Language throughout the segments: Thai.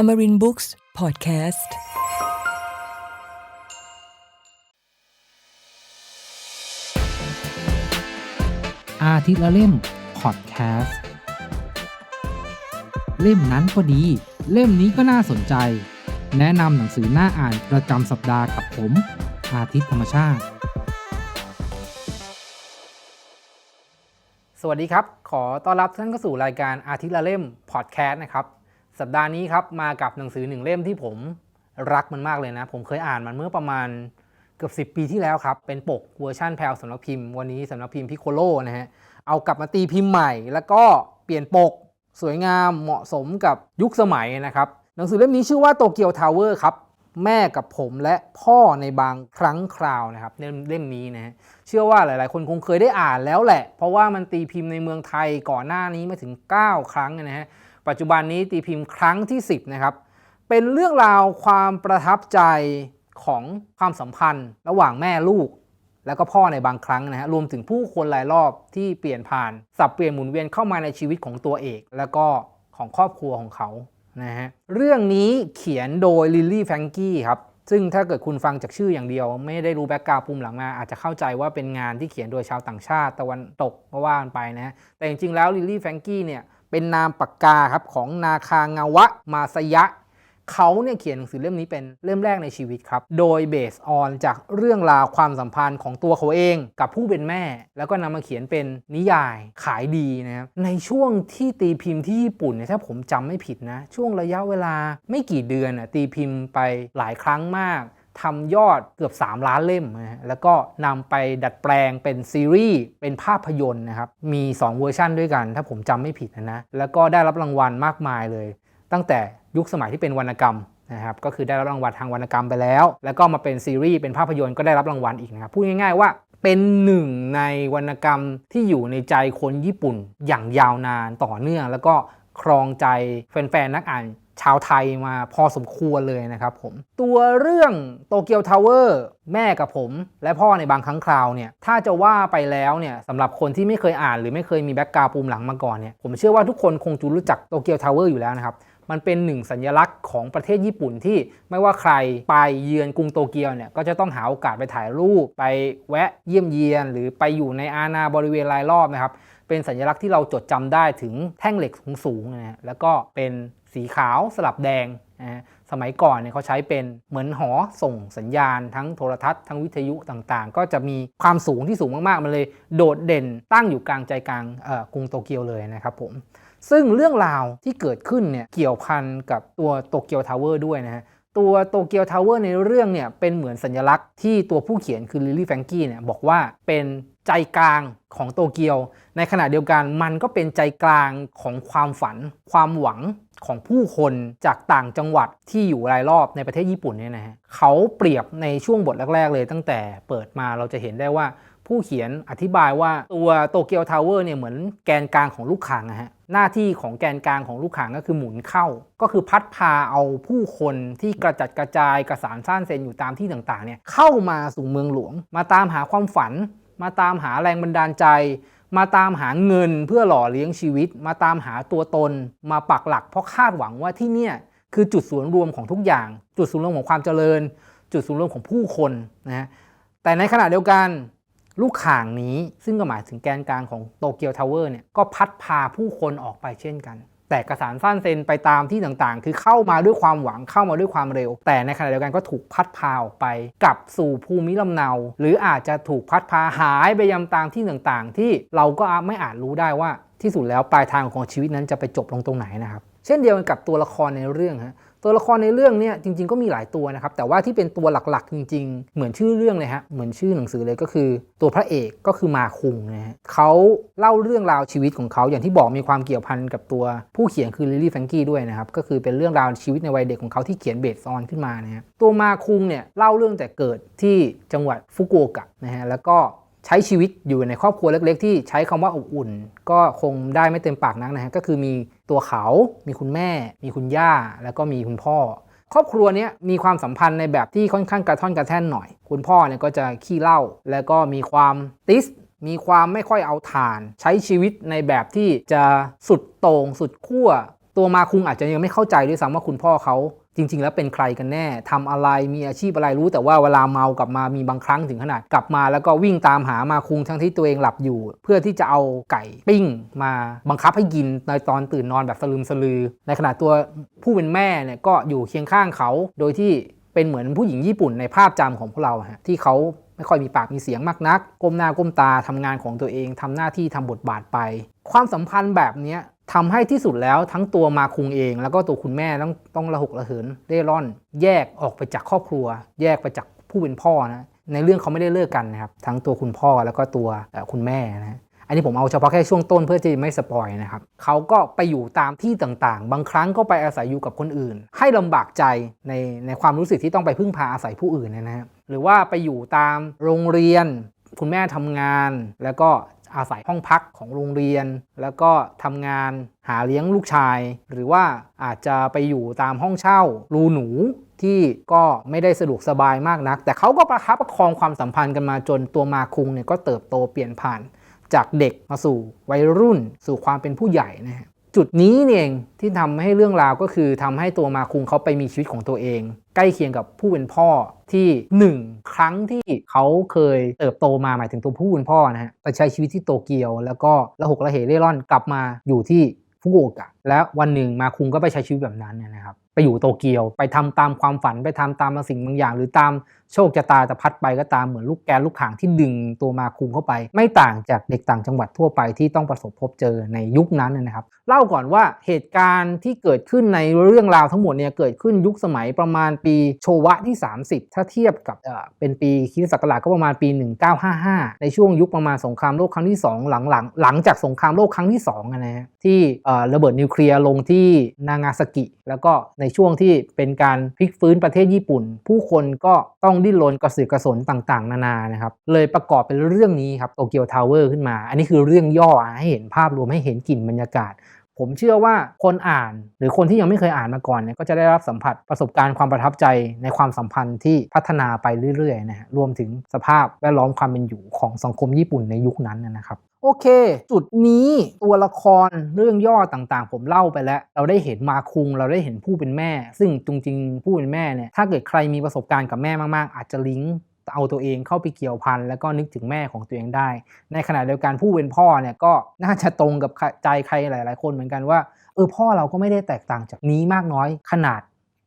Amarin Books Podcast อาทิตย์ละเล่มพอดแคสต์เล่มนั้นก็ดี เล่มนี้ก็น่าสนใจ แนะนำหนังสือน่าอ่านประจำสัปดาห์กับผม อาทิตย์ธรรมชาติ สวัสดีครับ ขอต้อนรับท่านเข้าสู่รายการอาทิตย์ละเล่มพอดแคสต์นะครับ สัปดาห์นี้ครับมากับหนังสือหนึ่งเล่มที่ผมรักมันมากเลยนะ ผมเคยอ่านมันเมื่อประมาณเกือบ10 ปีที่แล้วครับ เป็นปกเวอร์ชันแพลวสำนักพิมพ์วันนี้สำนักพิมพ์พิโคโลนะฮะเอากลับมาตีพิมพ์ใหม่ แล้วก็เปลี่ยนปกสวยงามเหมาะสมกับยุคสมัยนะครับหนังสือเล่มนี้ชื่อว่าโตเกียวทาวเวอร์ครับแม่กับผมและพ่อในบางครั้งคราวนะครับเล่มเล่มนี้นะฮะเชื่อว่าหลาย ๆ คนคงเคยได้อ่านแล้วแหละ เพราะว่ามันตีพิมพ์ในเมืองไทยก่อนหน้านี้มาถึง 9 ครั้งนะฮะ ปัจจุบันนี้ตีพิมพ์ครั้งที่ 10 นะครับ เป็นเรื่องราวความประทับใจของความสัมพันธ์ ระหว่างแม่ลูก แล้วก็พ่อในบางครั้งนะฮะรวมถึงผู้คนหลายรอบที่เปลี่ยนผ่าน สับเปลี่ยนหมุนเวียนเข้ามาในชีวิตของตัวเอก แล้วก็ของครอบครัวของเขานะฮะเรื่องนี้เขียนโดยลิลลี่แฟรงกี้ครับซึ่งถ้าเกิดคุณฟังจากชื่ออย่างเดียว ไม่ได้รู้แบ็กกราวด์ปุ่มหลังมาอาจจะเข้าใจว่าเป็นงานที่เขียนโดยชาวต่างชาติตะวันตกก็ว่ากันไปนะฮะแต่จริงๆแล้วลิลลี่แฟรงกี้เนี่ย เป็นนามปากกาครับของนาคางาวะมาสยะเขาเนี่ยเขียนหนังสือเล่มนี้เป็นเล่มแรกในชีวิตครับ โดยเบสออนจากเรื่องราวความสัมพันธ์ของตัวเขาเอง กับผู้เป็นแม่ แล้วก็นำมาเขียนเป็นนิยายขายดีนะครับ ในช่วงที่ตีพิมพ์ที่ญี่ปุ่นเนี่ยถ้าผมจำไม่ผิดนะ ช่วงระยะเวลาไม่กี่เดือนน่ะตีพิมพ์ไปหลายครั้งมาก ทำยอดเกือบ 3 ล้านเล่มนะฮะแล้วก็นำไปดัดแปลงเป็นซีรีส์ เป็นภาพยนตร์นะครับ มี 2 เวอร์ชันด้วยกัน ถ้าผมจำไม่ผิดนะนะ แล้วก็ได้รับรางวัลมากมายเลย ตั้งแต่ยุคสมัยที่เป็นวรรณกรรมนะครับ ก็คือได้รับรางวัลทางวรรณกรรมไปแล้ว แล้วก็มาเป็นซีรีส์ เป็นภาพยนตร์ก็ได้รับรางวัลอีกนะครับ พูดง่าย ๆว่าเป็นหนึ่งในวรรณกรรมที่อยู่ในใจคนญี่ปุ่นอย่างยาวนานต่อเนื่อง แล้วก็ครองใจแฟนๆนักอ่าน ชาวไทยมาพอสมควรเลยนะครับผม ตัวเรื่องโตเกียวทาวเวอร์แม่กับผม และพ่อในบางครั้งคราวเนี่ย ถ้าจะว่าไปแล้วเนี่ยสำหรับคนที่ไม่เคยอ่านหรือไม่เคยมีแบ็กกราวด์ปูมหลังมาก่อนเนี่ยผมเชื่อว่าทุกคนคงจะรู้จักโตเกียวทาวเวอร์อยู่แล้วนะครับมันเป็นหนึ่งสัญลักษณ์ของประเทศญี่ปุ่นที่ไม่ว่าใครไปเยือนกรุงโตเกียวเนี่ยก็จะต้องหาโอกาสไปถ่ายรูป ไปแวะเยี่ยมเยียน หรือไปอยู่ในอาณาบริเวณรายรอบนะครับ เป็นสัญลักษณ์ที่เราจดจำได้ถึงแท่งเหล็กสูงๆนะฮะแล้วก็เป็นสีขาวสลับแดงนะฮะสมัยก่อนเนี่ยเขาใช้เป็นเหมือนหอส่งสัญญาณ ทั้งโทรทัศน์ทั้งวิทยุต่างๆ ก็จะมีความสูงที่สูงมากๆ มันเลยโดดเด่นตั้งอยู่กลางใจกลางกรุงโตเกียวเลยนะครับผมซึ่งเรื่องราวที่เกิดขึ้นเนี่ยเกี่ยวพันกับตัวโตเกียวทาวเวอร์ด้วยนะฮะตัวโตเกียวทาวเวอร์ในเรื่องเนี่ยเป็นเหมือนสัญลักษณ์ที่ตัวผู้เขียนคือลิลลี่แฟงกี้เนี่ยบอกว่าเป็น ใจกลางของโตเกียว ในขณะเดียวกันมันก็เป็นใจกลางของความฝัน ความหวังของผู้คนจากต่างจังหวัดที่อยู่รายรอบในประเทศญี่ปุ่นเนี่ยนะฮะเขาเปรียบในช่วงบทแรก ๆ เลยตั้งแต่เปิดมาเราจะเห็นได้ว่าผู้เขียนอธิบายว่าตัวโตเกียวทาวเวอร์เนี่ยเหมือนแกนกลางของลูกข่างนะฮะหน้าที่ของแกนกลางของลูกข่างก็คือหมุนเข้า ก็คือพัดพาเอาผู้คนที่กระจัดกระจายกระสานซ่านเซนอยู่ตามที่ต่างๆเนี่ยเข้ามาสู่เมืองหลวง มาตามหาความฝัน มาตามหาแรงบันดาลใจ มาตามหาเงินเพื่อหล่อเลี้ยงชีวิต มาตามหาตัวตน มาปักหลัก เพราะคาดหวังว่าที่เนี่ยคือจุดศูนย์รวมของทุกอย่าง จุดศูนย์รวมของความเจริญ จุดศูนย์รวมของผู้คนนะฮะแต่ในขณะเดียวกันลูกข่างนี้ซึ่งก็หมายถึงแกนกลางของโตเกียวทาวเวอร์เนี่ยก็พัดพาผู้คนออกไปเช่นกัน แต่กระสานสั้นเซนไปตามที่ต่างๆ คือเข้ามาด้วยความหวังเข้ามาด้วยความเร็ว แต่ในขณะเดียวกันก็ถูกพัดพาออกไปกลับสู่ภูมิลำเนา หรืออาจจะถูกพัดพาหายไปยังตามที่ต่างๆ ที่เราก็ไม่อาจรู้ได้ว่า ที่สุดแล้วปลายทางของชีวิตนั้นจะไปจบลงตรงไหนนะครับ เช่นเดียวกันกับตัวละครในเรื่องฮะตัวละครในเรื่องเนี่ยจริง ๆก็มีหลายตัวนะครับ แต่ว่าที่เป็นตัวหลักๆ จริง ๆ เหมือนชื่อเรื่องเลยฮะเหมือนชื่อหนังสือเลยก็คือ ตัวพระเอกก็คือมาคุงนะฮะเขาเล่าเรื่องราวชีวิตของเขาอย่างที่บอกมีความเกี่ยวพันกับตัวผู้เขียนคือลิลลี่แฟรงกี้ด้วยนะครับก็คือเป็นเรื่องราวชีวิตในวัยเด็กของเขาที่เขียนเบสออนขึ้นมานะฮะตัวมาคุงเนี่ยเล่าเรื่องแต่เกิดที่จังหวัดฟุกุโอกะนะฮะแล้วก็ ใช้ชีวิตอยู่ในครอบครัวเล็ก ๆ ที่ใช้คำว่าอบอุ่น ก็คงได้ไม่เต็มปากนักนะฮะก็คือมีตัวเขา มีคุณแม่ มีคุณย่า แล้วก็มีคุณพ่อ ครอบครัวนี้มีความสัมพันธ์ในแบบที่ค่อนข้างกระท่อนกระแท่นหน่อย คุณพ่อเนี่ยก็จะขี้เล้าแล้วก็มีความติสมีความไม่ค่อยเอาฐาน ใช้ชีวิตในแบบที่จะสุดโต่งสุดขั้วตัวมาคุงอาจจะยังไม่เข้าใจด้วยซ้ำว่าคุณพ่อเขา จริง ๆ แล้วเป็นใครกันแน่ทำอะไรมีอาชีพอะไรรู้ แต่ว่าเวลาเมากลับมามีบางครั้งถึงขนาดกลับมา แล้วก็วิ่งตามหามาคุงทั้งที่ตัวเองหลับอยู่ เพื่อที่จะเอาไก่ปิ้ง มาบังคับให้กินในตอนตื่นนอนแบบสลืมสลือ ในขณะตัวผู้เป็นแม่เนี่ยก็อยู่เคียงข้างเขาโดยที่เป็นเหมือนผู้หญิงญี่ปุ่นในภาพจำของพวกเราฮะที่เขาไม่ค่อยมีปากมีเสียงมากนัก ก้มหน้าก้มตาทำงานของตัวเองทำหน้าที่ทำบทบาทไป ความสัมพันธ์แบบนี้ ทำให้ที่สุดแล้วทั้งตัวมาคุงเอง แล้วก็ตัวคุณแม่ต้องต้องระหกระเหินเร่ร่อน แยกออกไปจากครอบครัว แยกไปจากผู้เป็นพ่อนะในเรื่องเขาไม่ได้เลิกกันนะครับทั้งตัวคุณพ่อแล้วก็ตัวคุณแม่นะอันนี้ผมเอาเฉพาะแค่ช่วงต้นเพื่อที่ไม่สปอยนะครับเขาก็ไปอยู่ตามที่ต่างๆ บางครั้งก็ไปอาศัยอยู่กับคนอื่น ให้ลำบากใจในในความรู้สึกที่ต้องไปพึ่งพาอาศัยผู้อื่นนะฮะหรือว่าไปอยู่ตามโรงเรียน คุณแม่ทำงาน แล้วก็ อาศัยห้องพักของโรงเรียน แล้วก็ทำงานหาเลี้ยงลูกชาย หรือว่าอาจจะไปอยู่ตามห้องเช่ารูหนูที่ก็ไม่ได้สะดวกสบายมากนัก แต่เขาก็ประคับประคองความสัมพันธ์กันมาจนตัวมาคุงเนี่ยก็เติบโตเปลี่ยนผ่านจากเด็กมาสู่วัยรุ่นสู่ความเป็นผู้ใหญ่นะฮะ จุดนี้เนี่ยเองที่ทำให้เรื่องราวก็คือทำให้ตัวมาคุงเขาไปมีชีวิตของตัวเอง ใกล้เคียงกับผู้เป็นพ่อที่หนึ่งครั้งที่เขาเคยเติบโตมาหมายถึงตัวผู้เป็นพ่อนะฮะไปใช้ชีวิตที่โตเกียว แล้วก็ระหกระเหเร่ร่อนกลับมาอยู่ที่ฟุกุโอกะและวันหนึ่งมาคุงก็ไปใช้ชีวิตแบบนั้นนะครับ อยู่โตเกียว ไปทำตามความฝันไปทำตามบางสิ่งบางอย่าง หรือตามโชคชะตาจะพัดไปก็ตามเหมือนลูกแกนลูกข่างที่ดึงตัวมาคุงเข้าไป ไม่ต่างจากเด็กต่างจังหวัดทั่วไปที่ต้องประสบพบเจอในยุคนั้นนะครับ เล่าก่อนว่าเหตุการณ์ที่เกิดขึ้นในเรื่องราวทั้งหมดเนี่ยเกิดขึ้นยุคสมัยประมาณปีโชวะที่ 30 ถ้าเทียบกับเเป็นปีคริสตศักราชก็ประมาณปี 1955 ในช่วงยุคประมาณสงครามโลกครั้งที่ 2 หลังหลังหลังจากสงครามโลกครั้งที่2อะนะฮะที่ระเบิดนิวเคลียร์ลงที่นางาซากิ แล้วก็ในช่วงที่เป็นการพลิกฟื้นประเทศญี่ปุ่น ผู้คนก็ต้องดิ้นรนกระสือกระสนต่างๆ นานานะครับเลยประกอบเป็นเรื่องนี้ครับโตเกียวทาวเวอร์ขึ้นมา อันนี้คือเรื่องย่อให้เห็นภาพรวมให้เห็นกลิ่นบรรยากาศผมเชื่อว่าคนอ่านหรือคนที่ยังไม่เคยอ่านมาก่อนเนี่ยก็จะได้รับสัมผัสประสบการณ์ความประทับใจในความสัมพันธ์ที่พัฒนาไปเรื่อยๆนะฮะรวมถึงสภาพแวดล้อมความเป็นอยู่ของสังคมญี่ปุ่นในยุคนั้นนะครับ โอเค จุดนี้ตัวละครเรื่องย่อต่างๆ ผมเล่าไปแล้ว เราได้เห็นมาคุงเราได้เห็นผู้เป็นแม่ ซึ่งจริงๆผู้เป็นแม่เนี่ยถ้าเกิดใครมีประสบการณ์กับแม่มากๆ อาจจะลิงก์เอาตัวเองเข้าไปเกี่ยวพันแล้วก็นึกถึงแม่ของตัวเองได้ ในขณะเดียวกันผู้เป็นพ่อเนี่ยก็น่าจะตรงกับใจใครหลาย ๆ คนเหมือนกันว่าเออพ่อเราก็ไม่ได้แตกต่างจากนี้มากน้อยขนาด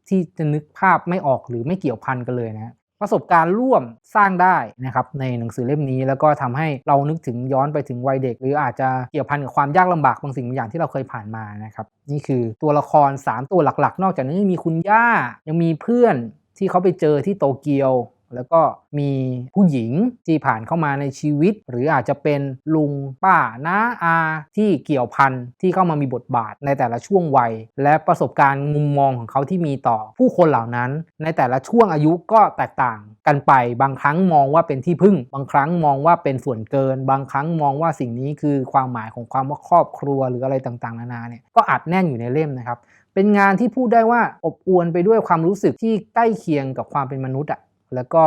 ที่จะนึกภาพไม่ออกหรือไม่เกี่ยวพันกันเลยนะ ประสบการณ์ร่วมสร้างได้นะครับในหนังสือเล่มนี้ แล้วก็ทำให้เรานึกถึงย้อนไปถึงวัยเด็ก หรืออาจจะเกี่ยวพันกับความยากลำบากบางสิ่งบางอย่างที่เราเคยผ่านมานะครับนี่คือตัวละคร 3 ตัวหลักๆ นอกจากนี้มีคุณย่ายังมีเพื่อนที่เขาไปเจอที่โตเกียว แล้วก็มีผู้หญิงที่ผ่านเข้ามาในชีวิต หรืออาจจะเป็นลุงป้าน้าอาที่เกี่ยวพันที่เข้ามามีบทบาทในแต่ละช่วงวัย และประสบการณ์มุมมองของเขาที่มีต่อ ผู้คนเหล่านั้น ในแต่ละช่วงอายุก็แตกต่างกันไป บางครั้งมองว่าเป็นที่พึ่ง บางครั้งมองว่าเป็นส่วนเกิน บางครั้งมองว่าสิ่งนี้คือความหมายของความว่าครอบครัวหรืออะไรต่างๆ นานาเนี่ยก็อัดแน่นอยู่ในเล่มนะครับเป็นงานที่พูดได้ว่าอบอวลไปด้วยความรู้สึกที่ใกล้เคียงกับความเป็นมนุษย์อะ แล้วก็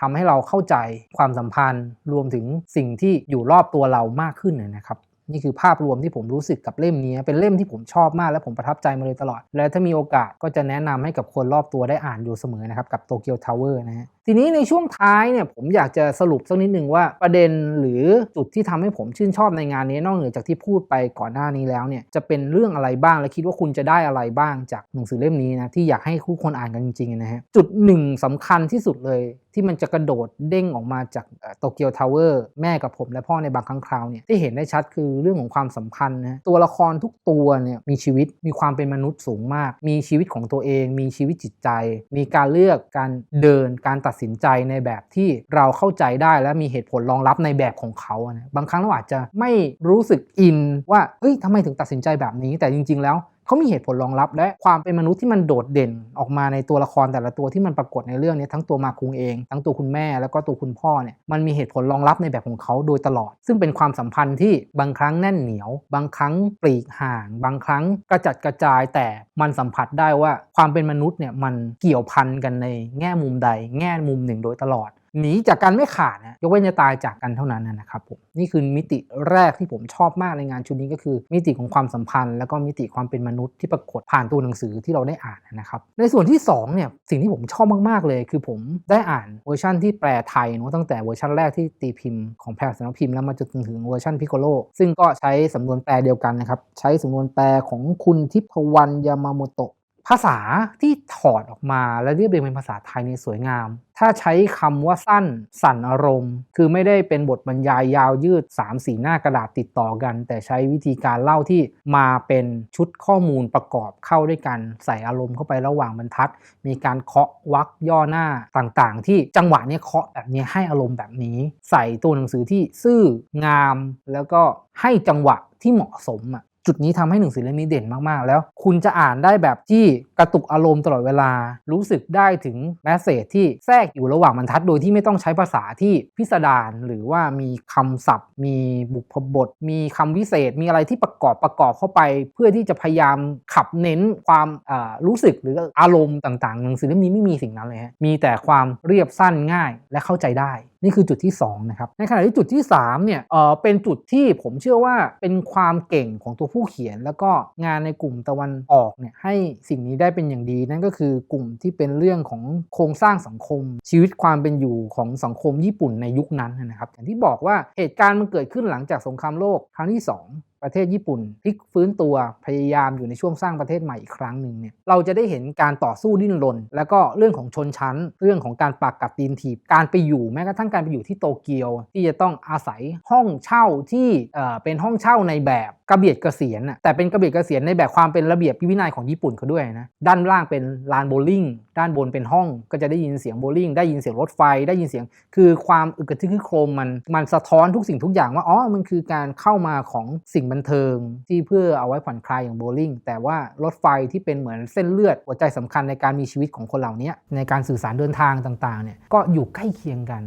ทำให้เราเข้าใจความสัมพันธ์รวมถึงสิ่งที่อยู่รอบตัวเรามากขึ้นนะครับ นี่คือภาพรวมที่ผมรู้สึกกับเล่มนี้ เป็นเล่มที่ผมชอบมากและผมประทับใจมาเลยตลอด และถ้ามีโอกาสก็จะแนะนำให้กับคนรอบตัวได้อ่านอยู่เสมอนะครับกับโตเกียวทาวเวอร์นะฮะทีนี้ในช่วงท้ายเนี่ยผมอยากจะสรุปสักนิดหนึ่งว่าประเด็นหรือจุดที่ทำให้ผมชื่นชอบในงานนี้นอกเหนือจากที่พูดไปก่อนหน้านี้แล้วเนี่ยจะเป็นเรื่องอะไรบ้างและคิดว่าคุณจะได้อะไรบ้างจากหนังสือเล่มนี้นะที่อยากให้ทุกคนอ่านกันจริงๆนะฮะจุดหนึ่งสำคัญที่สุดเลยที่มันจะกระโดดเด้งออกมาจากโตเกียวทาวเวอร์แม่กับผมและพ่อในบางครั้งคราวเนี่ยที่เห็นได้ชัดคือเรื่องของความสัมพันธ์นะตัวละครทุกตัวเนี่ยมีชีวิตมีความเป็นมนุษย์สูงมาก มีชีวิตของตัวเอง มีชีวิตจิตใจ มีการเลือกการเดินการตัดสินใจในแบบที่เราเข้าใจได้และมีเหตุผลรองรับในแบบของเขานะบางครั้งเราอาจจะไม่รู้สึกอินว่าเฮ้ยทำไมถึงตัดสินใจแบบนี้แต่จริง ๆ แล้ว เขามีเหตุผลรองรับ และความเป็นมนุษย์ที่มันโดดเด่นออกมาในตัวละครแต่ละตัวที่มันปรากฏในเรื่องนี้ทั้งตัวมาคุงเอง ทั้งตัวคุณแม่แล้วก็ตัวคุณพ่อเนี่ยมันมีเหตุผลรองรับในแบบของเขาโดยตลอด ซึ่งเป็นความสัมพันธ์ที่บางครั้งแน่นเหนียว บางครั้งปลีกห่าง บางครั้งกระจัดกระจายแต่มันสัมผัสได้ว่าความเป็นมนุษย์เนี่ยมันเกี่ยวพันกันในแง่มุมใด แง่มุมหนึ่งโดยตลอด หนีจากกันไม่ขาดนะยกเว้นจะตายจากกันเท่านั้นนะครับผมนี่คือมิติแรกที่ผมชอบมากในงานชุดนี้ก็คือ มิติของความสัมพันธ์ แล้วก็มิติความเป็นมนุษย์ที่ปรากฏผ่านตัวหนังสือที่เราได้อ่านนะครับในส่วนที่สองเนี่ยสิ่งที่ผมชอบมากๆเลย คือผมได้อ่านเวอร์ชันที่แปลไทยเนอะตั้งแต่เวอร์ชันแรกที่ตีพิมพ์ของแพรสำนักพิมพ์แล้วมาจนถึงเวอร์ชันพิโกโลซึ่งก็ใช้สำนวนแปลเดียวกันนะครับใช้สำนวนแปลของคุณทิพวรรณยามาโมโตะ ภาษาที่ถอดออกมาและเรียบเรียงเป็นภาษาไทยในสวยงาม ถ้าใช้คำว่าสั้นสั่นอารมณ์ คือไม่ได้เป็นบทบรรยายยาวยืด 3 4 หน้ากระดาษติดต่อกัน แต่ใช้วิธีการเล่าที่มาเป็นชุดข้อมูลประกอบเข้าด้วยกัน ใส่อารมณ์เข้าไประหว่างบรรทัด มีการเคาะวักย่อหน้าต่างๆ ที่จังหวะเนี้ยเคาะแบบนี้ให้อารมณ์แบบนี้ ใส่ตัวหนังสือที่ซื่องาม แล้วก็ให้จังหวะที่เหมาะสมอะ จุดนี้ทำให้หนังสือเล่มนี้เด่นมากๆ แล้ว คุณจะอ่านได้แบบที่กระตุกอารมณ์ตลอดเวลา รู้สึกได้ถึงแมสเซจที่แทรกอยู่ระหว่างบรรทัด โดยที่ไม่ต้องใช้ภาษาที่พิสดารหรือว่ามีคำศัพท์ มีบุพบท มีคำวิเศษ มีอะไรที่ประกอบประกอบเข้าไป เพื่อที่จะพยายามขับเน้นความอ่ารู้สึกหรืออารมณ์ต่างๆ หนังสือเล่มนี้ไม่มีสิ่งนั้นเลยฮะมีแต่ความเรียบสั้นง่ายและเข้าใจได้นี่คือจุดที่2นะครับในขณะที่จุดที่3เนี่ยเออเป็นจุดที่ผมเชื่อว่าเป็นความเก่งของตัวผู้เขียน แล้วก็งานในกลุ่มตะวันออกเนี่ยให้สิ่งนี้ได้เป็นอย่างดี นั่นก็คือกลุ่มที่เป็นเรื่องของโครงสร้างสังคม ชีวิตความเป็นอยู่ของสังคมญี่ปุ่นในยุคนั้นนะครับอย่างที่บอกว่าเหตุการณ์มันเกิดขึ้นหลังจากสงครามโลกครั้งที่ 2 ประเทศญี่ปุ่นพลิกฟื้นตัวพยายามอยู่ในช่วงสร้างประเทศใหม่อีกครั้งหนึ่งเนี่ยเราจะได้เห็นการต่อสู้ดิ้นรน แล้วก็เรื่องของชนชั้น เรื่องของการปากกัดตีนถีบการไปอยู่แม้กระทั่งการไปอยู่ที่โตเกียว ที่จะต้องอาศัยห้องเช่าที่เอ่อเป็นห้องเช่าในแบบ กระเบียดเกษียณน่ะแต่เป็นกระเบียดเกษียณในแบบความเป็นระเบียบวินัยของญี่ปุ่นเขาด้วยนะด้านล่างเป็นลานโบว์ลิ่งด้านบนเป็นห้อง ก็จะได้ยินเสียงโบว์ลิ่งได้ยินเสียงรถไฟได้ยินเสียง คือความอึกระทึกคึกโครมมันมันสะท้อนทุกสิ่งทุกอย่างว่าอ๋อมันคือการเข้ามาของสิ่งบันเทิง ที่เพื่อเอาไว้ผ่อนคลายอย่างโบว์ลิ่งแต่ว่ารถไฟที่เป็นเหมือนเส้นเลือดหัวใจสำคัญในการมีชีวิตของคนเหล่านี้ในการสื่อสารเดินทางต่างๆเนี่ยก็อยู่ใกล้เคียงกัน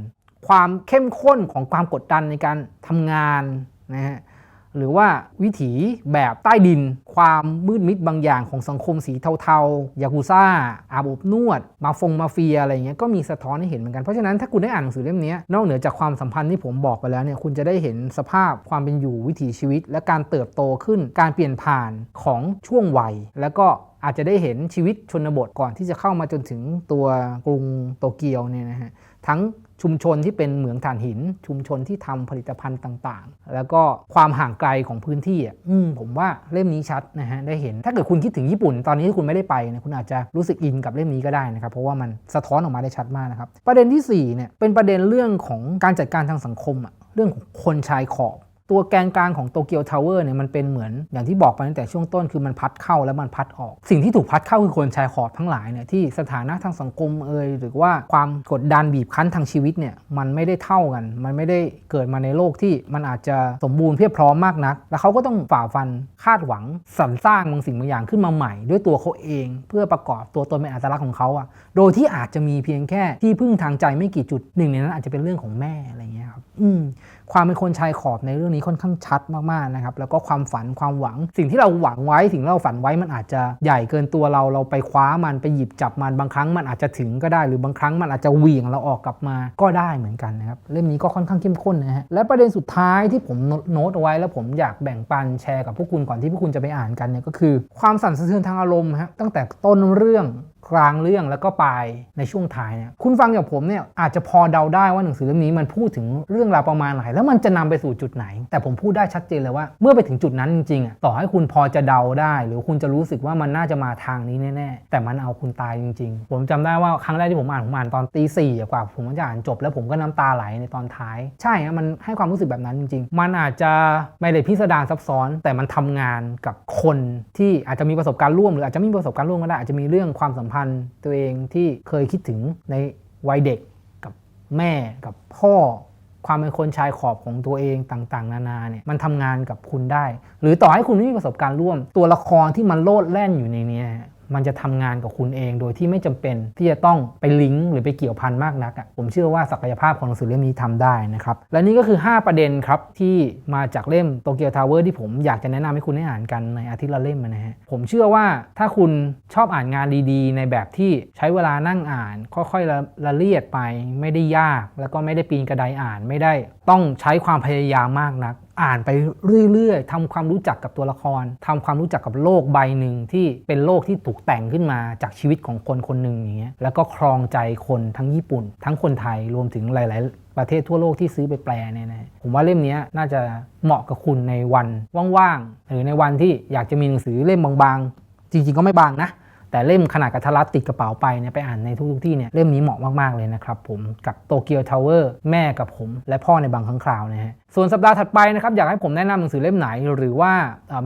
ความเข้มข้นของความกดดันในการทำงานนะฮะ หรือว่าวิถีแบบใต้ดิน ความมืดมิดบางอย่างของสังคมสีเทาๆยากุซ่า อาบอบนวด มาฟงมาเฟียอะไรเงี้ยก็มีสะท้อนให้เห็นเหมือนกัน เพราะฉะนั้นถ้าคุณได้อ่านหนังสือเล่มนี้นอกเหนือจากความสัมพันธ์ที่ผมบอกไปแล้วเนี่ยคุณจะได้เห็นสภาพความเป็นอยู่วิถีชีวิต และการเติบโตขึ้นการเปลี่ยนผ่านของช่วงวัย แล้วก็อาจจะได้เห็นชีวิตชนบทก่อนที่จะเข้ามาจนถึงตัวกรุงโตเกียวเนี่ยนะฮะทั้ง ชุมชนที่เป็นเหมืองถ่านหิน ชุมชนที่ทำผลิตภัณฑ์ต่างๆ แล้วก็ความห่างไกลของพื้นที่อะผมว่าเล่มนี้ชัดนะฮะได้เห็น ถ้าเกิดคุณคิดถึงญี่ปุ่นตอนนี้ที่คุณไม่ได้ไปเนี่ยคุณอาจจะรู้สึกอินกับเล่มนี้ก็ได้นะครับเพราะว่ามันสะท้อนออกมาได้ชัดมากนะครับประเด็นที่สี่เนี่ยเป็นประเด็นเรื่องของการจัดการทางสังคมอะเรื่องของคนชายขอบ ตัวแกนกลางของโตเกียวทาวเวอร์เนี่ยมันเป็นเหมือนอย่างที่บอกไปตั้งแต่ช่วงต้นคือมันพัดเข้าแล้วมันพัดออก สิ่งที่ถูกพัดเข้าคือคนชายขอบทั้งหลายเนี่ยที่สถานะทางสังคมเอ่ยหรือว่าความกดดันบีบคั้นทางชีวิตเนี่ยมันไม่ได้เท่ากัน มันไม่ได้เกิดมาในโลกที่มันอาจจะสมบูรณ์เพียบพร้อมมากนัก แล้วเขาก็ต้องฝ่าฟันคาดหวังสรรสร้างบางสิ่งบางอย่างขึ้นมาใหม่ ด้วยตัวเขาเอง เพื่อประกอบตัวตนเป็นอัตลักษณ์ของเขาอะโดยที่อาจจะมีเพียงแค่ที่พึ่งทางใจไม่กี่จุดหนึ่งในนั้นอาจจะเป็นเรื่องของแม่อะไรอย่างเงี้ยครับอืม ความเป็นคนชายขอบในเรื่องนี้ค่อนข้างชัดมากๆนะครับแล้วก็ความฝันความหวัง สิ่งที่เราหวังไว้สิ่งที่เราฝันไว้มันอาจจะใหญ่เกินตัวเราเราไปคว้ามันไปหยิบจับมันบางครั้งมันอาจจะถึงก็ได้ หรือบางครั้งมันอาจจะเหวี่ยงเราออกกลับมาก็ได้เหมือนกันนะครับเล่มนี้ก็ค่อนข้างเข้มข้นนะฮะและประเด็นสุดท้ายที่ผมโน้ตเอาไว้ แล้วผมอยากแบ่งปันแชร์กับพวกคุณก่อนที่พวกคุณจะไปอ่านกันเนี่ยก็คือ ความสั่นสะเทือนทางอารมณ์ฮะตั้งแต่ต้นเรื่อง กลางเรื่องแล้วก็ปลายในช่วงท้ายเนี่ยคุณฟังจากผมเนี่ยอาจจะพอเดาได้ว่าหนังสือเล่มนี้มันพูดถึงเรื่องราวประมาณไหน แล้วมันจะนำไปสู่จุดไหน แต่ผมพูดได้ชัดเจนเลยว่าเมื่อไปถึงจุดนั้นจริงๆต่อให้คุณพอจะเดาได้ หรือคุณจะรู้สึกว่ามันน่าจะมาทางนี้แน่ๆแต่มันเอาคุณตายจริง ๆ ผมจำได้ว่าครั้งแรกที่ผมอ่านผมอ่านตอนตีสี่กว่า ผมจะอ่านจบ แล้วผมก็น้ำตาไหลในตอนท้าย ใช่ฮะมันให้ความรู้สึกแบบนั้นจริง ๆ มันอาจจะไม่ได้พิสดารซับซ้อน แต่มันทำงานกับคนที่อาจจะมีประสบการณ์ร่วมหรืออาจจะไม่มีประสบการณ์ร่วมก็ได้อาจจะมีเรื่องความสัมพันธ์ตัวเองที่เคยคิดถึงในวัยเด็กกับแม่กับพ่อ ความเป็นคนชายขอบของตัวเองต่างๆ นานาเนี่ยมันทำงานกับคุณได้ หรือต่อให้คุณไม่มีประสบการณ์ร่วม ตัวละครที่มันโลดแล่นอยู่ในนี้ มันจะทำงานกับคุณเอง โดยที่ไม่จำเป็นที่จะต้องไปลิงก์หรือไปเกี่ยวพันมากนักอะผมเชื่อว่าศักยภาพของหนังสือเล่มนี้ทำได้นะครับ และนี่ก็คือ 5 ประเด็นครับ ที่มาจากเล่มโตเกียวทาวเวอร์ที่ผมอยากจะแนะนำให้คุณได้อ่านกันในอาทิตย์ละเล่มนะฮะผมเชื่อว่าถ้าคุณชอบอ่านงานดีๆ ในแบบที่ใช้เวลานั่งอ่าน ค่อยๆละละเลียดไปไม่ได้ยาก แล้วก็ไม่ได้ปีนกระไดอ่านไม่ได้ต้องใช้ความพยายามมากนัก อ่านไปเรื่อยๆทำความรู้จักกับตัวละครทำความรู้จักกับโลกใบหนึ่งที่เป็นโลกที่ถูกแต่งขึ้นมาจากชีวิตของคนคนหนึ่งอย่างเงี้ยแล้วก็ครองใจคนทั้งญี่ปุ่น ทั้งคนไทยรวมถึงหลายๆ ประเทศทั่วโลกที่ซื้อไปแปลเนี่ยนะผมว่าเล่มเนี้ยน่าจะเหมาะกับคุณในวันว่างๆหรือในวันที่อยากจะมีหนังสือเล่มบางๆ จริง ๆ ก็ไม่บางนะ แต่เล่มขนาดกระทะรัดติดกระเป๋าไปเนี่ยไปอ่านในทุกๆที่เนี่ยเล่มนี้เหมาะมากๆเลยนะครับผมกับโตเกียวทาวเวอร์แม่กับผม และพ่อในบางครั้งคราวนะฮะ ส่วนสัปดาห์ถัดไปนะครับอยากให้ผมแนะนำหนังสือเล่มไหน หรือว่า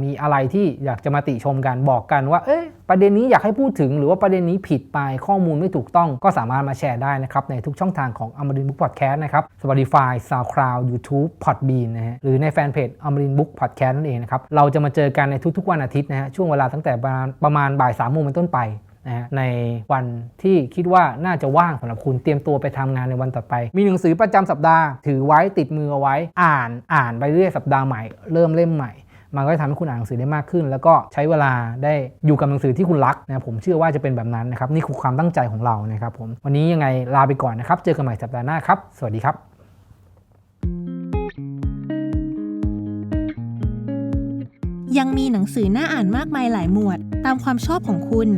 มีอะไรที่อยากจะมาติชมกันบอกกันว่าเอ๊ะประเด็นนี้อยากให้พูดถึง หรือว่าประเด็นนี้ผิดไปข้อมูลไม่ถูกต้องก็สามารถมาแชร์ได้นะครับ ในทุกช่องทางของ a m a r i n Book Podcast นะครับ Spotify SoundCloud YouTube Podbean นะฮะหรือในแฟนเพจ a m a r i n Book Podcast นั่นเองนะครับเราจะมาเจอกันในทุกๆวันอาทิตย์นะฮะช่วงเวลาตั้งแต่ประมาณบ่ายสามโมงเป็นต้นไป นะฮะในวันที่คิดว่าน่าจะว่างสำหรับคุณเตรียมตัวไปทำงานในวันต่อไป มีหนังสือประจำสัปดาห์ ถือไว้ติดมือเอาไว้อ่านอ่านไปเรื่อยสัปดาห์ใหม่เริ่มเล่มใหม่มันก็จะทำให้คุณอ่านหนังสือได้มากขึ้น แล้วก็ใช้เวลาได้อยู่กับหนังสือที่คุณรักนะผมเชื่อว่าจะเป็นแบบนั้นนะครับ นี่คือความตั้งใจของเรานะครับผมวันนี้ยังไงลาไปก่อนนะครับ เจอกันใหม่สัปดาห์หน้าครับ สวัสดีครับยังมีหนังสือน่าอ่านมากมายหลายหมวด ตามความชอบของคุณ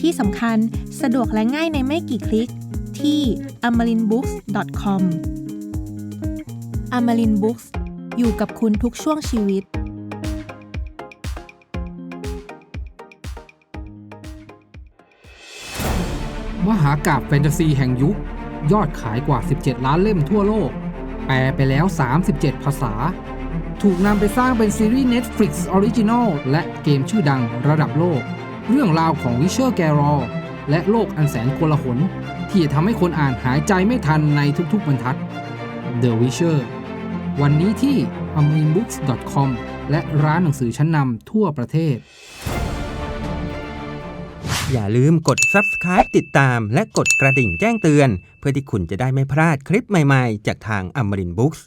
ที่สำคัญสะดวกและง่ายในไม่กี่คลิกที่ amarinbooks.com Amarin Books อยู่กับคุณทุกช่วงชีวิตมหากาบแฟนตาซีแห่งยุค ยอดขายกว่า 17 ล้านเล่มทั่วโลก แปลไปแล้ว 37 ภาษา ถูกนำไปสร้างเป็นซีรีส์ Netflix Original และเกมชื่อดังระดับโลก เรื่องราวของวิเชอร์แกรอและโลกอันแสนโกลาหลที่จะทำให้คนอ่านหายใจไม่ทันในทุกๆบรรทัด The Witcher วันนี้ที่ a m i n b o o k s c o m และร้านหนังสือชั้นนำทั่วประเทศ อย่าลืมกด subscribe ติดตามและกดกระดิ่งแจ้งเตือน เพื่อที่คุณจะได้ไม่พลาดคลิปใหม่ๆ จากทาง Amarin Books